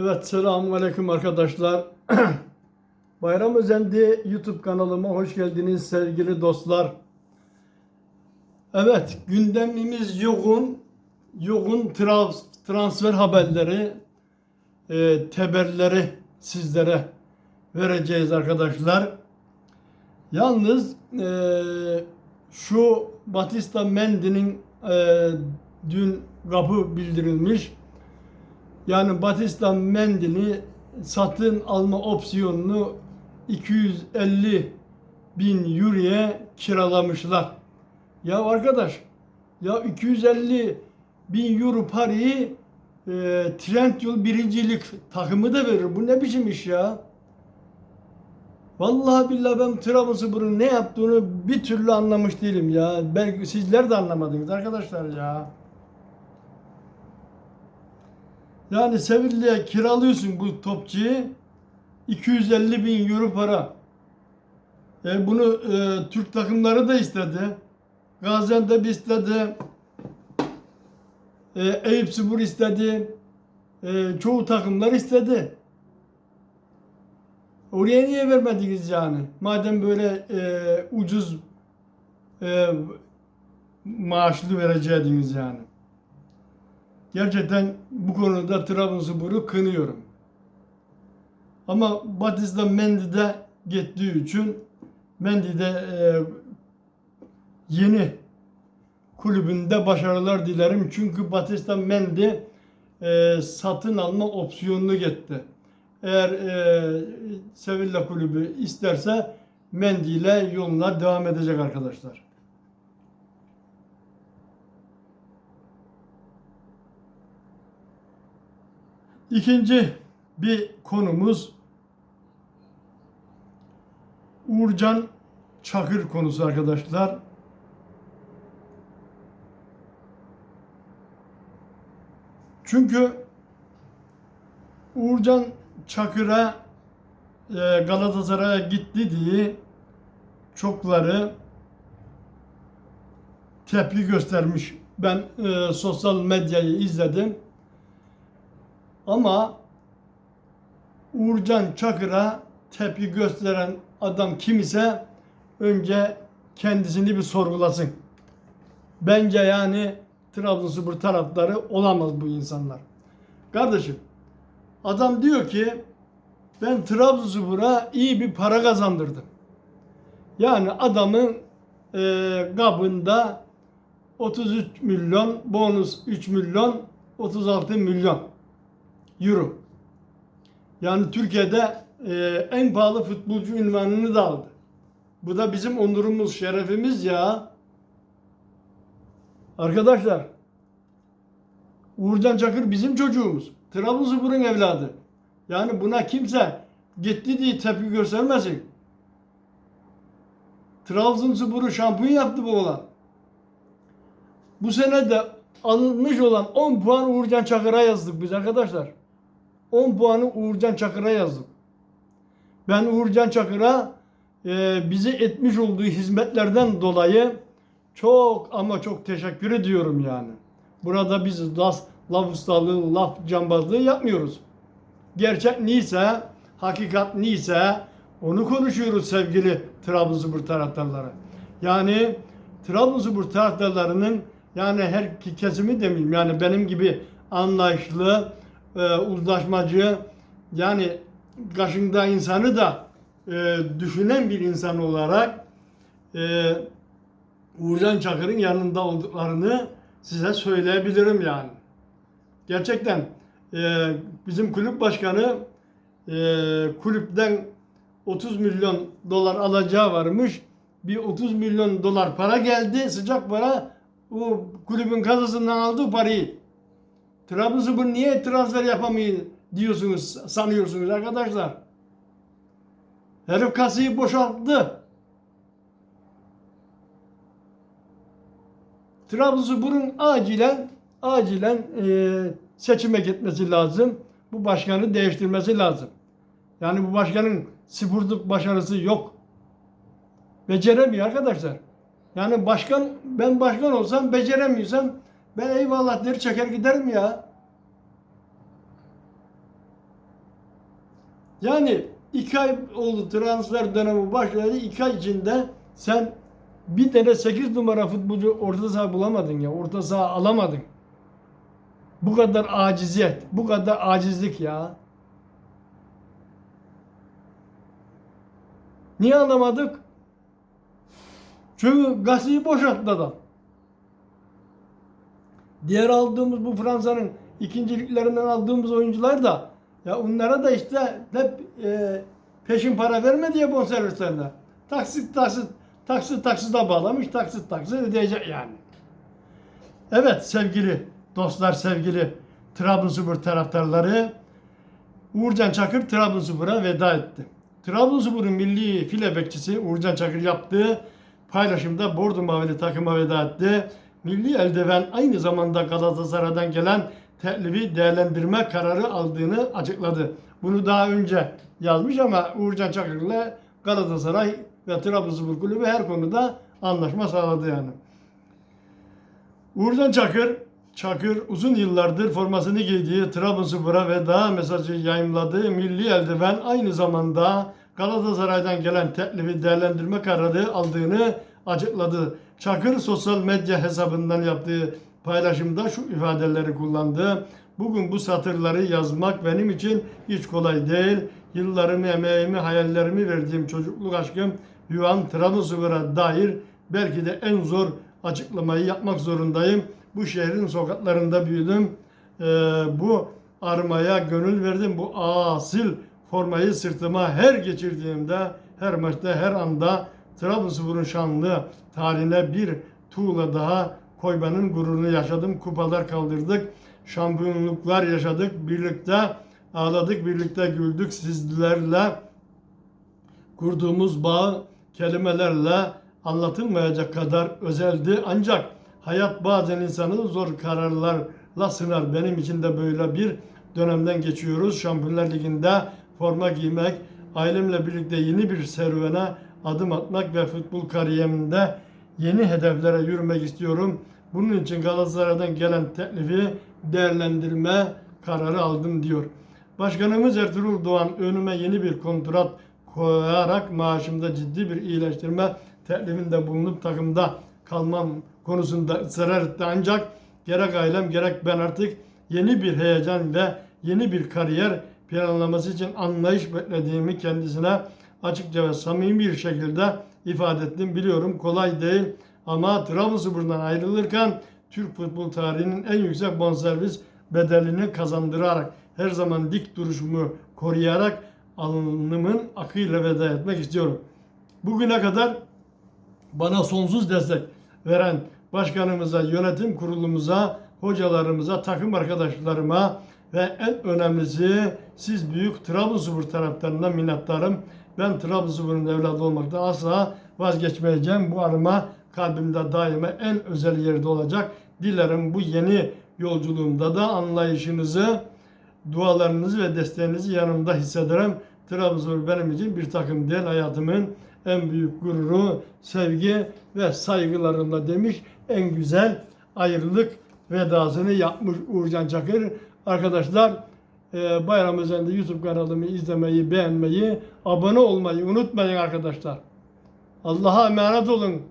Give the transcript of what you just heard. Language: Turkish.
Evet, selamun aleyküm arkadaşlar. Bayram Özendi YouTube kanalıma hoş geldiniz sevgili dostlar. Evet, gündemimiz yoğun, yoğun trans- transfer haberleri, e, teberleri sizlere vereceğiz arkadaşlar. Yalnız e, şu Batista Mendy'nin e, dün kapı bildirilmiş. Yani Batista Mendy'ni satın alma opsiyonunu 250 bin euroya kiralamışlar. Ya arkadaş ya 250 bin euro parayı e, Trendyol birincilik takımı da verir. Bu ne biçim iş ya? Vallahi billahi ben Trabzonspor'un ne yaptığını bir türlü anlamış değilim ya. Belki sizler de anlamadınız arkadaşlar ya. Yani Sevilla'ya kiralıyorsun bu topçuyu 250 bin euro para. E bunu e, Türk takımları da istedi. Gaziantep istedi. E, Eyüpspor istedi. E, çoğu takımlar istedi. Oraya niye vermediniz yani? Madem böyle e, ucuz e, maaşlı vereceydiniz yani. Gerçekten bu konuda Trabzonspor'u kınıyorum. Ama Batista Mendy'de gittiği için Mendy'de e, yeni kulübünde başarılar dilerim. Çünkü Batista Mendy e, satın alma opsiyonunu gitti. Eğer e, Sevilla kulübü isterse Mendy ile yoluna devam edecek arkadaşlar. İkinci bir konumuz Uğurcan Çakır konusu arkadaşlar. Çünkü Uğurcan Çakır'a e, Galatasaray'a gitti diye çokları tepki göstermiş. Ben e, sosyal medyayı izledim. Ama Uğurcan Çakır'a tepki gösteren adam kim ise önce kendisini bir sorgulasın. Bence yani Trabzonspor taraftarı olamaz bu insanlar. Kardeşim adam diyor ki ben Trabzonspor'a iyi bir para kazandırdım. Yani adamın e, kabında 33 milyon, bonus 3 milyon, 36 milyon euro. Yani Türkiye'de e, en pahalı futbolcu ünvanını da aldı. Bu da bizim onurumuz, şerefimiz ya. Arkadaşlar, Uğurcan Çakır bizim çocuğumuz. Trabzonspor'un evladı. Yani buna kimse gitti diye tepki göstermesin. Trabzonspor'u şampiyon yaptı bu olan. Bu sene de alınmış olan 10 puan Uğurcan Çakır'a yazdık biz arkadaşlar. 10 puanı Uğurcan Çakır'a yazdım. Ben Uğurcan Çakır'a e, bize etmiş olduğu hizmetlerden dolayı çok ama çok teşekkür ediyorum yani. Burada biz laf, laf ustalığı, laf cambazlığı yapmıyoruz. Gerçek neyse, hakikat neyse onu konuşuyoruz sevgili Trabzonspor taraftarları. Yani Trabzonspor taraftarlarının yani her kesimi demeyeyim yani benim gibi anlayışlı, e, uzlaşmacı yani karşında insanı da e, düşünen bir insan olarak e, Uğurcan Çakır'ın yanında olduklarını size söyleyebilirim yani. Gerçekten e, bizim kulüp başkanı e, kulüpten 30 milyon dolar alacağı varmış. Bir 30 milyon dolar para geldi. Sıcak para. O kulübün kasasından aldığı parayı Trabzonspor niye transfer yapamıyor diyorsunuz, sanıyorsunuz arkadaşlar. Herif kasayı boşalttı. Trabzonspor'un acilen acilen e, seçime gitmesi lazım. Bu başkanı değiştirmesi lazım. Yani bu başkanın sporluk başarısı yok. Beceremiyor arkadaşlar. Yani başkan ben başkan olsam beceremiyorsam ben eyvallah der çeker giderim ya. Yani iki ay oldu transfer dönemi başladı. iki ay içinde sen bir tane 8 numara futbolcu orta saha bulamadın ya. Orta saha alamadın. Bu kadar aciziyet, bu kadar acizlik ya. Niye alamadık? Çünkü gazeteyi boşalttı adam. Diğer aldığımız bu Fransa'nın ikinciliklerinden aldığımız oyuncular da ya onlara da işte hep e, peşin para verme diye bonservislerine. Taksit taksit taksit taksite bağlamış taksit taksit ödeyecek yani. Evet sevgili dostlar sevgili Trabzonspor taraftarları Uğurcan Çakır Trabzonspor'a veda etti. Trabzonspor'un milli file bekçisi Uğurcan Çakır yaptığı paylaşımda Bordo Mavili takıma veda etti. Milli eldiven aynı zamanda Galatasaray'dan gelen teklifi değerlendirme kararı aldığını açıkladı. Bunu daha önce yazmış ama Uğurcan Çakır'la Galatasaray ve Trabzonspor kulübü her konuda anlaşma sağladı yani. Uğurcan Çakır, Çakır uzun yıllardır formasını giydiği Trabzonspor'a veda mesajı yayımladığı milli eldiven aynı zamanda Galatasaray'dan gelen teklifi değerlendirme kararı aldığını açıkladı. Çakır sosyal medya hesabından yaptığı paylaşımda şu ifadeleri kullandı. Bugün bu satırları yazmak benim için hiç kolay değil. Yıllarımı, emeğimi, hayallerimi verdiğim çocukluk aşkım Yuvan Trabzonspor'a dair belki de en zor açıklamayı yapmak zorundayım. Bu şehrin sokaklarında büyüdüm. Ee, bu armaya gönül verdim. Bu asil formayı sırtıma her geçirdiğimde, her maçta, her anda Trabzonspor'un şanlı tarihine bir tuğla daha koymanın gururunu yaşadım. Kupalar kaldırdık. Şampiyonluklar yaşadık. Birlikte ağladık, birlikte güldük sizlerle. Kurduğumuz bağ kelimelerle anlatılmayacak kadar özeldi. Ancak hayat bazen insanı zor kararlarla sınar. Benim için de böyle bir dönemden geçiyoruz. Şampiyonlar Ligi'nde forma giymek, ailemle birlikte yeni bir serüvene adım atmak ve futbol kariyerimde yeni hedeflere yürümek istiyorum. Bunun için Galatasaray'dan gelen teklifi değerlendirme kararı aldım diyor. Başkanımız Ertuğrul Doğan önüme yeni bir kontrat koyarak maaşımda ciddi bir iyileştirme teklifinde bulunup takımda kalmam konusunda ısrar etti. Ancak gerek ailem gerek ben artık yeni bir heyecan ve yeni bir kariyer planlaması için anlayış beklediğimi kendisine açıkça ve samimi bir şekilde ifade ettim. Biliyorum kolay değil ama Trabzonspor'dan ayrılırken Türk futbol tarihinin en yüksek bonservis bedelini kazandırarak her zaman dik duruşumu koruyarak alnımın akıyla veda etmek istiyorum. Bugüne kadar bana sonsuz destek veren başkanımıza, yönetim kurulumuza, hocalarımıza, takım arkadaşlarıma ve en önemlisi siz büyük Trabzonspor taraftarından minnettarım. Ben Trabzonspor'un evladı olmaktan asla vazgeçmeyeceğim. Bu arama kalbimde daima en özel yerde olacak. Dilerim bu yeni yolculuğumda da anlayışınızı, dualarınızı ve desteğinizi yanımda hissederim. Trabzonspor benim için bir takım değil hayatımın en büyük gururu, sevgi ve saygılarımla demiş. En güzel ayrılık vedasını yapmış Uğurcan Çakır. Arkadaşlar e, bayram özelinde YouTube kanalımı izlemeyi, beğenmeyi, abone olmayı unutmayın arkadaşlar. Allah'a emanet olun.